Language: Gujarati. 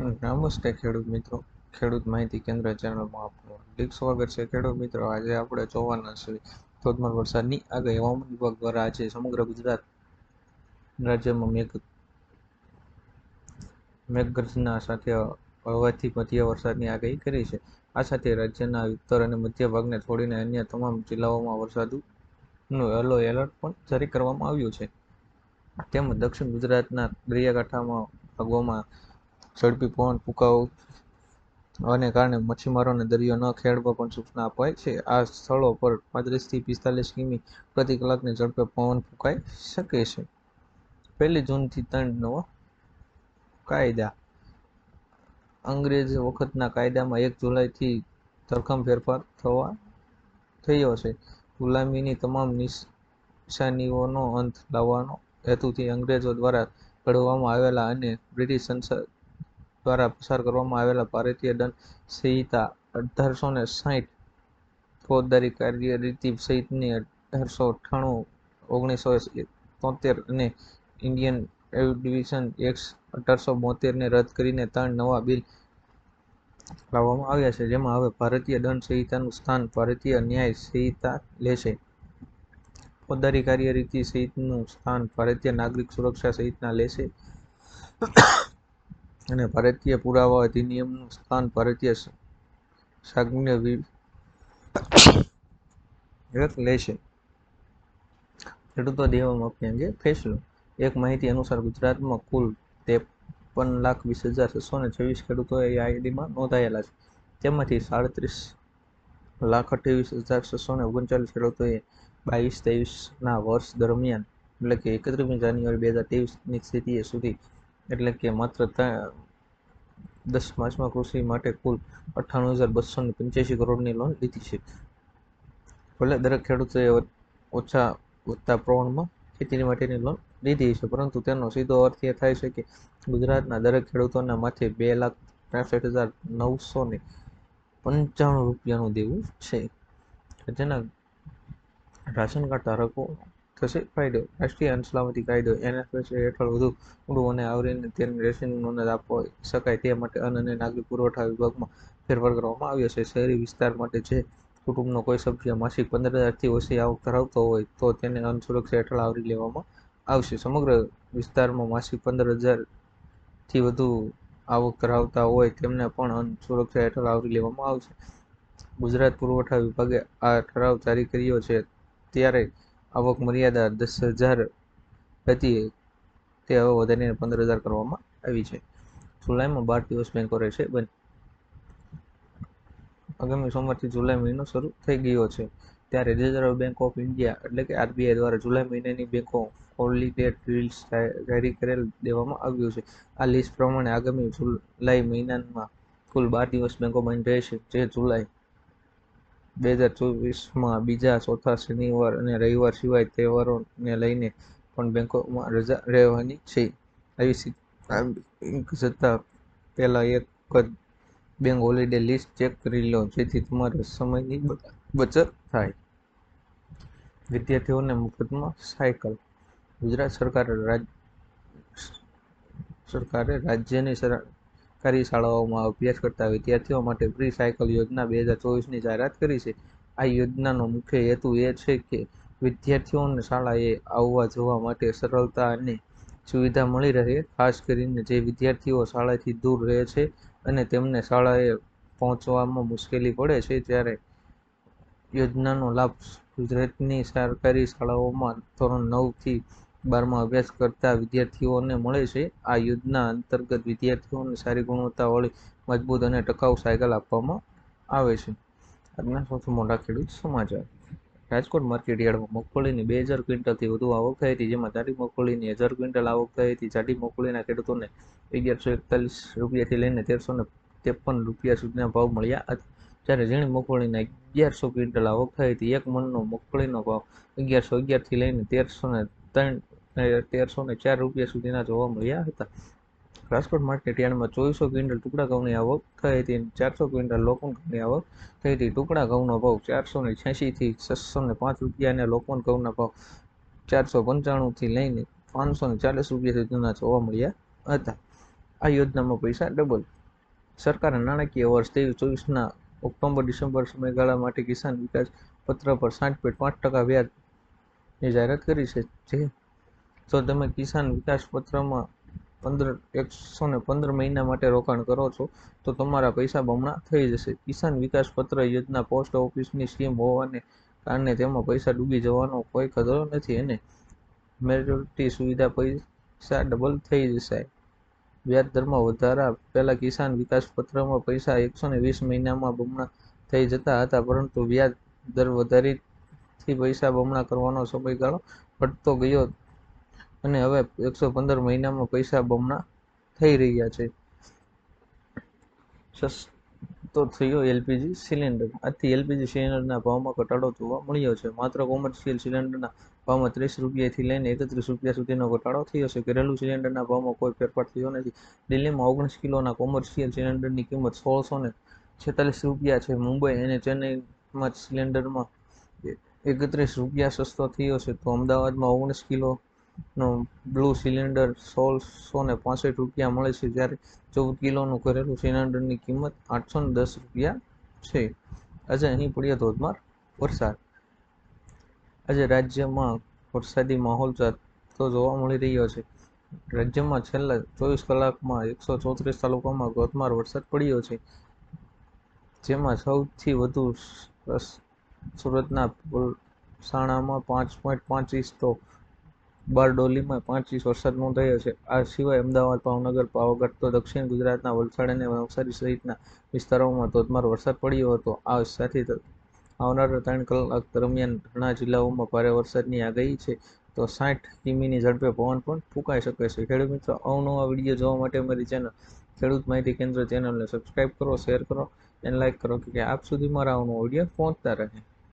નમસ્તે ખેડૂત મિત્રો. ખેડૂત માહિતી કેન્દ્ર ચેનલમાં આપનું હાર્દિક સ્વાગત છે. ખેડૂત મિત્રો, આજે આપણે જોવાના છે ધોધમાર વરસાદની આગાહી. હવામાન વિભાગ દ્વારા આજે સમગ્ર ગુજરાત રાજ્યમાં મેઘ, મેઘગર્જના સાથે હળવાથી મધ્ય વરસાદની આગાહી કરી છે. આ સાથે રાજ્યના ઉત્તર અને મધ્ય ભાગને છોડીને અન્ય તમામ જિલ્લાઓમાં વરસાદનું યલો એલર્ટ પણ જારી કરવામાં આવ્યું છે. તેમજ દક્ષિણ ગુજરાતના દરિયાકાંઠામાં ભાગોમાં ઝડપી પવન ફૂંકાવાને કારણે મચ્છીમારોને દરિયો ન ખેડવા પણ સૂચના અપાઈ છે. આ સ્થળો પર પાંત્રીસથી પિસ્તાલીસ કિમી પ્રતિ કલાકની ઝડપે પવન ફૂંકાઈ શકે છે. પહેલી જૂનથી ત્રણ કાયદા. અંગ્રેજ વખતના કાયદામાં એક જુલાઈથી ધરખમ ફેરફાર થવા થયો છે. ગુલામીની તમામ નિશાનીઓનો અંત લાવવાનો હેતુથી અંગ્રેજો દ્વારા ઘડવામાં આવેલા અને બ્રિટિશ સંસદ દ્વારા પસાર કરવામાં આવેલા ભારતીય દંડ સંહિતા અઢારસો ને સાહીઠ ફોજદારી કાર્યરીતિ સહિતની અઢારસો અઠ્ઠાણું, ઓગણીસો તોતેર અને ઇન્ડિયન એવિડન્સ એક્સ અઢારસો બોતેરને રદ કરીને ત્રણ નવા બિલ લાવવામાં આવ્યા છે, જેમાં હવે ભારતીય દંડ સંહિતાનું સ્થાન ભારતીય ન્યાય સંહિતા લેશે. ફોજદારી કાર્યરીતિ સહિતનું સ્થાન ભારતીય નાગરિક સુરક્ષા સહિતના લેશે. અને ભારતીય પુરાવા અધિનિયમનું સ્થાન ભારતીય સાગમ્ય લેશે ખેડૂતો દેવા માફી અંગે ફેસલો. એક માહિતી અનુસાર ગુજરાતમાં કુલ ત્રેપન લાખ વીસ હજાર છસો ને છવ્વીસ ખેડૂતો એ આઈડીમાં નોંધાયેલા છે. તેમાંથી સાડત્રીસ લાખ અઠ્યાવીસ હજાર છસો ને ઓગણચાલીસ ખેડૂતોએ બાવીસ ત્રેવીસના વર્ષ દરમિયાન, એટલે કે એકત્રીસમી જાન્યુઆરી બે હજારની સ્થિતિએ સુધી એટલે કે માત્ર દસ માર્ચમાં કૃષિ માટે કુલ અઠ્ઠાણું હજાર બસો ને પંચ્યાસી કરોડની લોન લીધી છે. ભલે દરેક ખેડૂતોએ ઓછા વધતા પ્રમાણમાં ખેતી માટેની લોન લીધી છે, પરંતુ તેનો સીધો અર્થ એ થાય છે કે ગુજરાતના દરેક ખેડૂતોના માથે બે લાખ ત્રેસઠ હજાર નવસો ને પંચાણું રૂપિયાનું દેવું છે. જેના રાશન કાર્ડ ધારકો થશે? રાષ્ટ્રીય અન્ન સલામતી કાયદો, એનએફએસ હેઠળ વધુ ઊંડું આવરીને તેની રેશનની નોંધ આપી શકાય તે માટે અન્ન અને નાગરિક પુરવઠા વિભાગમાં ફેરફાર કરવામાં આવ્યો છે. શહેરી વિસ્તાર માટે જે કુટુંબનો કોઈ સભ્ય માસિક પંદર હજારથી ઓછી આવક ધરાવતો હોય, તો તેને અન્ન સુરક્ષા હેઠળ આવરી લેવામાં આવશે. સમગ્ર વિસ્તારમાં માસિક પંદર હજારથી વધુ આવક ધરાવતા હોય, તેમને પણ અન્ન સુરક્ષા હેઠળ આવરી લેવામાં આવશે. ગુજરાત પુરવઠા વિભાગે આ ઠરાવ જારી કર્યો છે. ત્યારે આવક મર્યાદા દસ હજાર હતી, તે હવે વધારીને પંદર હજાર કરવામાં આવી છે. જુલાઈમાં બાર દિવસ બેંકો રહેશે બંધ આગામી સોમવારથી જુલાઈ મહિનો શરૂ થઈ ગયો છે. ત્યારે રિઝર્વ બેંક ઓફ ઇન્ડિયા એટલે કે આરબીઆઈ દ્વારા જુલાઈ મહિનાની બેંકો હોલિડેટ રિલ્સ જારી કરેલ દેવામાં આવ્યું છે. આ લિસ્ટ પ્રમાણે આગામી જુલાઈ મહિનામાં કુલ બાર દિવસ બેંકો બંધ રહેશે, જે જુલાઈ બે હજાર ચોવીસમાં બીજા ચોથા શનિવાર અને રવિવાર સિવાય તહેવારોને લઈને પણ બેંકોમાં રજા રહેવાની છે. આવી બેંક જતા પહેલાં એક જ બેંક હોલિડે લિસ્ટ ચેક કરી લો, જેથી તમારા સમયની બચત થાય. વિદ્યાર્થીઓને મફતમાં સાયકલ. ગુજરાત સરકારે રાજ, સરકારે રાજ્યની સરકારી શાળાઓમાં અભ્યાસ કરતા વિદ્યાર્થીઓ માટે ફ્રી સાયકલ યોજના બે હજાર ચોવીસની જાહેરાત કરી છે. આ યોજનાનો મુખ્ય હેતુ એ છે કે વિદ્યાર્થીઓને શાળાએ આવવા જવા માટે સરળતા અને સુવિધા મળી રહે, ખાસ કરીને જે વિદ્યાર્થીઓ શાળાથી દૂર રહે છે અને તેમને શાળાએ પહોંચવામાં મુશ્કેલી પડે છે ત્યારે યોજનાનો લાભ ગુજરાતની સરકારી શાળાઓમાં ધોરણ નવથી બારમાં અભ્યાસ કરતા વિદ્યાર્થીઓને મળે છે. આ યોજના અંતર્ગત વિદ્યાર્થીઓને સારી ગુણવત્તાવાળી મજબૂત અને ટકાઉ સાયકલ આપવામાં આવે છે. આજના સૌથી મોટા ખેડૂત સમાચાર. રાજકોટ માર્કેટ યાર્ડમાં મગફળીની બે હજાર ક્વિન્ટલથી વધુ આવક થઈ હતી, જેમાં જાડી મગફળીની હજાર ક્વિન્ટલ આવક થઈ હતી. જાડી મગફળીના ખેડૂતોને અગિયારસો એકતાલીસ રૂપિયાથી લઈને તેરસો ને ત્રેપન રૂપિયા સુધીના ભાવ મળ્યા હતા. જ્યારે ઝીણી મગફળીના અગિયારસો ક્વિન્ટલ આવક થઈ હતી. એક મણનો મગફળીનો ભાવ અગિયારસો અગિયારથી લઈને તેરસો ને ત્રણ તેરસો ને ચાર રૂપિયા સુધીના જોવા મળ્યા હતા. રાજકોટ માર્કેટ યાર્ડમાં ચોવીસો ક્વિન્ટલ ટુકડા ઘઉંની આવક થઈ હતી ચારસો ક્વિન્ટલ લોકોન ઘઉંની આવક થઈ હતી. ટુકડા ઘઉંનો ભાવ ચારસો ને છ્યાસીથી છસો ને પાંચ રૂપિયા અને લોકોન ઘઉંના ભાવ ચારસો પંચાણુંથી લઈને પાંચસો ને ચાલીસ રૂપિયા સુધીના જોવા મળ્યા હતા. આ યોજનામાં પૈસા ડબલ. સરકારે નાણાકીય વર્ષ ત્રેવીસ ચોવીસના ઓક્ટોબર ડિસેમ્બર સમયગાળા માટે કિસાન વિકાસ પત્ર પર સાત પોઈન્ટ પાંચ ટકા વ્યાજની જાહેરાત કરી છે, જે જો તમે કિસાન વિકાસ પત્રમાં પંદર, એકસો ને પંદર મહિના માટે રોકાણ કરો છો, તો તમારા પૈસા બમણા થઈ જશે. કિસાન વિકાસ પત્ર યોજના પોસ્ટ ઓફિસની સ્કીમ હોવાને કારણે તેમાં પૈસા ડૂબી જવાનો કોઈ ખતરો નથી અને મેજોરિટી સુવિધા પૈસા ડબલ થઈ જશે. વ્યાજ દરમાં વધારા પહેલાં કિસાન વિકાસ પત્રમાં પૈસા એકસો ને વીસ મહિનામાં બમણા થઈ જતા હતા, પરંતુ વ્યાજ દર વધારીથી પૈસા બમણા કરવાનો સમયગાળો ઘટતો ગયો. અને હવે એકસો પંદર મહિનામાં પૈસા બમણા થઈ રહ્યા છે. સસ્તો થયો એલપીજી સિલિન્ડર. આથી એલપીજી સિલિન્ડરના ભાવમાં ઘટાડો જોવા મળ્યો છે. માત્ર કોમર્શિયલ સિલિન્ડરના ભાવમાં ત્રીસ રૂપિયાથી લઈને એકત્રીસ રૂપિયા સુધીનો ઘટાડો થયો છે. ઘરેલું સિલિન્ડરના ભાવમાં કોઈ ફેરફાર થયો નથી. દિલ્હીમાં ઓગણીસ કિલોના કોમર્શિયલ સિલિન્ડરની કિંમત સોળસો ને છેતાલીસ રૂપિયા છે. મુંબઈ અને ચેન્નઈમાં સિલિન્ડરમાં એકત્રીસ રૂપિયા સસ્તો થયો છે. તો અમદાવાદમાં ઓગણીસ કિલોનો બ્લુ સિલિન્ડર સોળસો ને પાસઠ રૂપિયા મળે છે જ્યારે ચૌદ કિલોનું ઘરેલું સિલિન્ડરની કિંમત આઠસો ને દસ રૂપિયા છે. આજે અહીં પડ્યો ધોધમાર વરસાદ. આજે રાજ્યમાં વરસાદી માહોલ તો જોવા મળી રહ્યો છે. રાજ્યમાં છેલ્લા ચોવીસ કલાકમાં એકસો ચોત્રીસ તાલુકામાં ધોધમાર વરસાદ પડ્યો છે. જેમાં સૌથી વધુ સુરતના પલસાણામાં પાંચ પોઈન્ટ પાંચ ઇંચ તો બારડોલીમાં પાંચ ઇંચ વરસાદ નોંધાયો છે. આ સિવાય અમદાવાદ, ભાવનગર, પાવાગઢ તો દક્ષિણ ગુજરાતના વલસાડ અને નવસારી સહિતના વિસ્તારોમાં ધોધમાર વરસાદ પડ્યો હતો. આ સાથે આવનારા ત્રણ કલાક દરમિયાન ઘણા જિલ્લાઓમાં ભારે વરસાદની આગાહી છે. તો સાઠ કિમીની ઝડપે પવન પણ ફૂંકાઈ શકે છે. ખેડૂત મિત્રો, અવનવા વીડિયો જોવા માટે અમારી ચેનલ ખેડૂત માહિતી કેન્દ્ર ચેનલને સબસ્ક્રાઇબ કરો, શેર કરો અને લાઇક કરો કે આપ સુધી મારા આવનો વીડિયો પહોંચતા રહે.